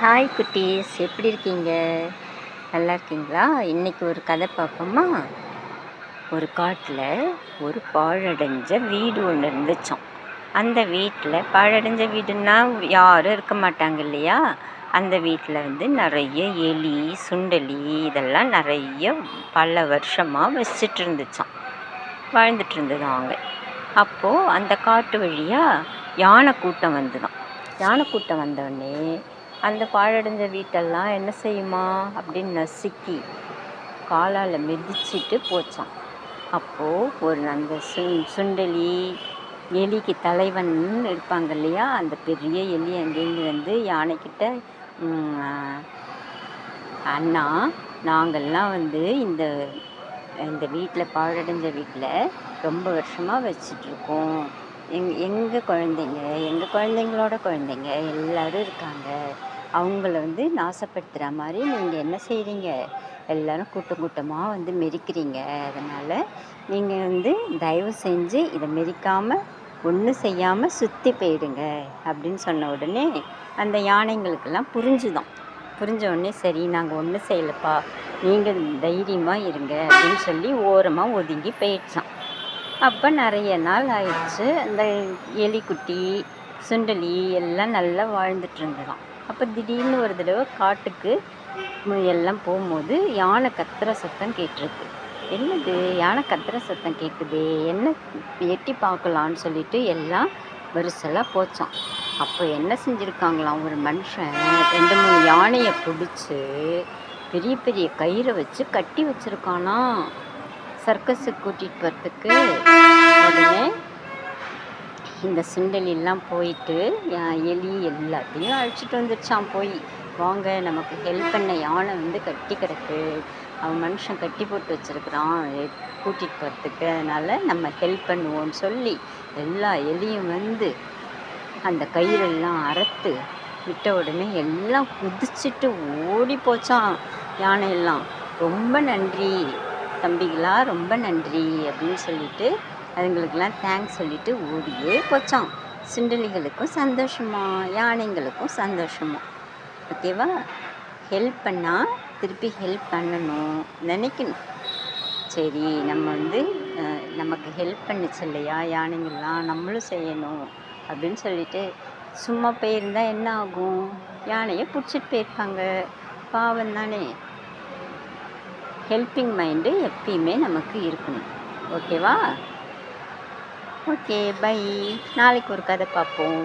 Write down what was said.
Hi குட்டீஸ். எப்படி இருக்கீங்க? நல்லா இருக்கீங்களா? இன்னைக்கு ஒரு கதை பார்ப்போமா? ஒரு காட்டில் ஒரு பாழடைஞ்ச வீடு ஒன்று இருந்துச்சோம். அந்த வீட்டில் பாழடைஞ்ச வீடுன்னா யாரும் இருக்க மாட்டாங்க இல்லையா? அந்த வீட்டில் வந்து நிறைய எலி சுண்டலி இதெல்லாம் நிறைய பல வருஷமாக வச்சுட்டு இருந்துச்சான் வாழ்ந்துட்டு இருந்ததாம் அவங்க. அப்போது அந்த காட்டு வழியாக யானை கூட்டம் வந்துதான் யானை கூட்டம் வந்தோடனே அந்த பாழடைஞ்ச வீட்டெல்லாம் என்ன செய்யுமா? அப்படின்னு நசுக்கி காலால் மிதிச்சிட்டு போச்சான் அப்போது ஒரு அந்த சு சுண்டலி எலிக்கு தலைவன் இருப்பாங்க இல்லையா? அந்த பெரிய எலி அங்கேருந்து வந்து யானைக்கிட்ட அண்ணா நாங்கள்லாம் வந்து இந்த இந்த வீட்டில் பாழடைஞ்ச வீட்டில் ரொம்ப வருஷமாக வச்சிட்ருக்கோம். எங் எங்கள் குழந்தைங்க எங்கள் குழந்தைங்களோட குழந்தைங்க எல்லோரும் இருக்காங்க. அவங்கள வந்து நாசப்படுத்துகிற மாதிரி நீங்கள் என்ன செய்கிறீங்க எல்லோரும் கூட்டம் கூட்டமாக வந்து மெரிக்கிறீங்க அதனால் நீங்கள் வந்து தயவு செஞ்சு இதை மெரிக்காமல் ஒன்றும் செய்யாமல் சுற்றி போயிடுங்க அப்படின்னு சொன்ன உடனே அந்த யானைங்களுக்கெல்லாம் புரிஞ்சுதான். புரிஞ்ச உடனே சரி நாங்கள் ஒன்றும் செய்யலப்பா. நீங்கள் தைரியமாக இருங்க அப்படின்னு சொல்லி ஓரமாக ஒதுங்கி போயிடுச்சான் அப்போ நிறைய நாள் ஆயிடுச்சு. அந்த எலிக்குட்டி சுண்டலி எல்லாம் நல்லா வாழ்ந்துட்டு இருந்ததான் அப்போ திடீர்னு ஒரு தடவை காட்டுக்கு மு- எல்லாம் போகும்போது யானை கத்துற சத்தம் கேட்டிருக்கு. என்னது? யானை கத்துற சத்தம் கேட்குது என்ன எட்டி பார்க்கலான்னு சொல்லிட்டு எல்லாம் வரிசலாக போச்சான் அப்போ என்ன செஞ்சுருக்காங்களாம்? ஒரு மனுஷன் ரெண்டு மூணு யானையை பிடிச்சி பெரிய பெரிய கயிறை வச்சு கட்டி வச்சுருக்கானா சர்க்கஸுக்கு கூட்டிகிட்டு போகிறதுக்கு உடனே இந்த சுண்டலிலாம் போயிட்டு எலி எல்லாத்தையும் அழைச்சிட்டு வந்துடுச்சான் போய். வாங்க நமக்கு ஹெல்ப் பண்ண யானை வந்து கட்டி கிடக்கு. அவன் மனுஷன் கட்டி போட்டு வச்சுருக்கிறான் கூட்டிகிட்டு போகிறதுக்கு அதனால் நம்ம ஹெல்ப் பண்ணுவோம்னு சொல்லி எல்லா எலியும் வந்து அந்த கயிறெல்லாம் அறுத்து விட்ட உடனே எல்லாம் குதிச்சிட்டு ஓடி போச்சான் யானையெல்லாம். ரொம்ப நன்றி. தம்பிகளா ரொம்ப நன்றி அப்படின்னு சொல்லிட்டு அதுங்களுக்கெல்லாம் தேங்க்ஸ் சொல்லிட்டு ஓடியே போச்சான் சுண்டலிகளுக்கும் சந்தோஷமா யானைங்களுக்கும் சந்தோஷமா. ஓகேவா? ஹெல்ப் பண்ணால் திருப்பி ஹெல்ப் பண்ணணும் நினைக்கணும். சரி நம்ம வந்து நமக்கு ஹெல்ப் பண்ணுச்சு இல்லையா? யானைங்கள்லாம் நம்மளும் செய்யணும் அப்படின்னு சொல்லிட்டு சும்மா போயிருந்தால் என்ன ஆகும்? யானையை பிடிச்சிட்டு போயிருப்பாங்க. பாவம் தானே ஹெல்பிங் மைண்டு எப்பயுமே நமக்கு இருக்கணும். ஓகேவா ஓகே பை நாளைக்கு ஒரு கதை பார்ப்போம்.